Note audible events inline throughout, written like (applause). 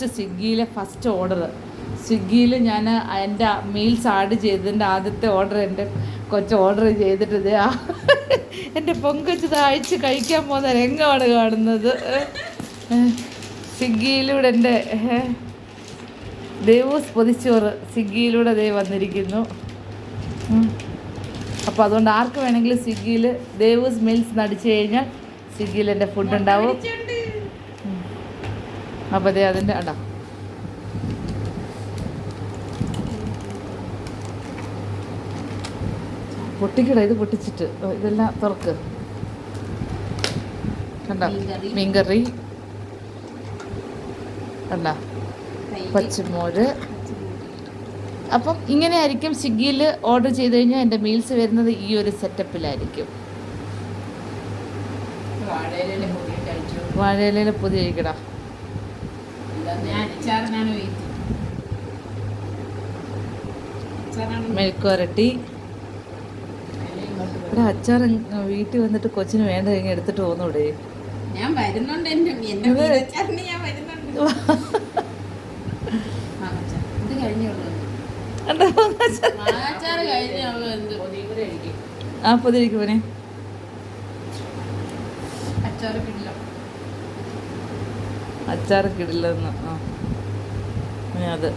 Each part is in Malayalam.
ഫസ്റ്റ് സ്വിഗ്ഗിയിലെ ഫസ്റ്റ് ഓർഡർ സ്വിഗ്ഗിയിൽ ഞാൻ എന്റെ മീൽസ് ആഡ് ചെയ്തതിന്റെ ആദ്യത്തെ ഓർഡർ എന്റെ കൊച്ചു ഓർഡർ ചെയ്തിട്ട് ആ എന്റെ പൊങ്കൊച്ചത് അയച്ച് കഴിക്കാൻ പോകുന്ന രംഗമാണ് കാണുന്നത്. സ്വിഗ്ഗിയിലൂടെ എന്റെ ദേവൂസ് പൊതിച്ചോറ് സ്വിഗ്ഗിയിലൂടെ ദേ വന്നിരിക്കുന്നു. അപ്പോൾ അതുകൊണ്ട് ആർക്ക് വേണമെങ്കിലും സ്വിഗ്ഗിയിൽ ദേവൂസ് മീൽസ് നടിച്ചു കഴിഞ്ഞാൽ സ്വിഗ്ഗിയിൽ എന്റെ ഫുഡ് ഉണ്ടാവും. അപ്പോൾ അതെ അതിന്റെ അടാ. പൊട്ടിക്കട ഇത് പൊട്ടിച്ചിട്ട്. ഇതെല്ലാം തുറക്ക്. കണ്ട? മീൻകറി. കണ്ട? പച്ചമോര്. അപ്പം ഇങ്ങനെ ആയിരിക്കും സ്വിഗ്ഗിയിൽ ഓർഡർ ചെയ്ത് കഴിഞ്ഞാൽ എന്റെ മീൽസ് വരുന്നത് ഈ ഒരു സെറ്റപ്പിലായിരിക്കും. വാഴയിലെ പൊതി കഴിക്കടാ മെഴുക്കുവരട്ടി. ഇവിടെ അച്ചാർ വീട്ടിൽ വന്നിട്ട് കൊച്ചിന് വേണ്ട കഴിഞ്ഞ് എടുത്തിട്ട് പോകുന്നൂടെ? ഞാൻ വരുന്നുണ്ട് എന്റെ ഞാൻ വരുന്നുണ്ട്. ആ, അച്ചാർ. ഇത് കഴിഞ്ഞുള്ളൂ കണ്ടോ? അച്ചാറ് ആ കിട്ടില്ല അച്ചാർ ഇടില്ലെന്ന് ആ അത്.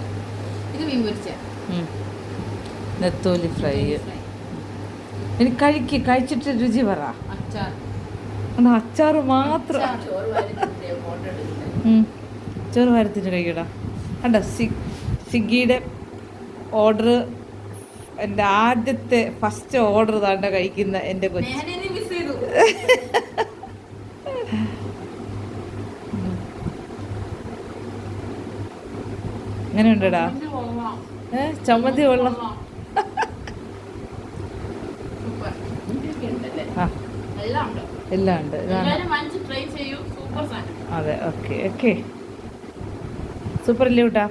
ഇത് മീൻ പൊരിച്ച ഉം. നെത്തോലി ഫ്രൈ. ഇനി കഴിക്ക് കഴിച്ചിട്ട് രുചി പറ. അച്ചാറ്. മാത്രം. ചോറ് വാരത്തിന് കഴിക്കടാ. സി സ്വിഗ്ഗിയുടെ ഓർഡർ എന്റെ ആദ്യത്തെ ഫസ്റ്റ് ഓർഡർ താണ്ട കഴിക്കുന്ന എന്റെ കൊച്ചു. (laughs) ഇത് കൊള്ളാം. ഏ ചമ്മന്തി കൊള്ളാം. എല്ലാം ഉണ്ട്. അതെ ഓക്കെ ഓക്കെ. സൂപ്പർ അല്ലേ കൂട്ടാ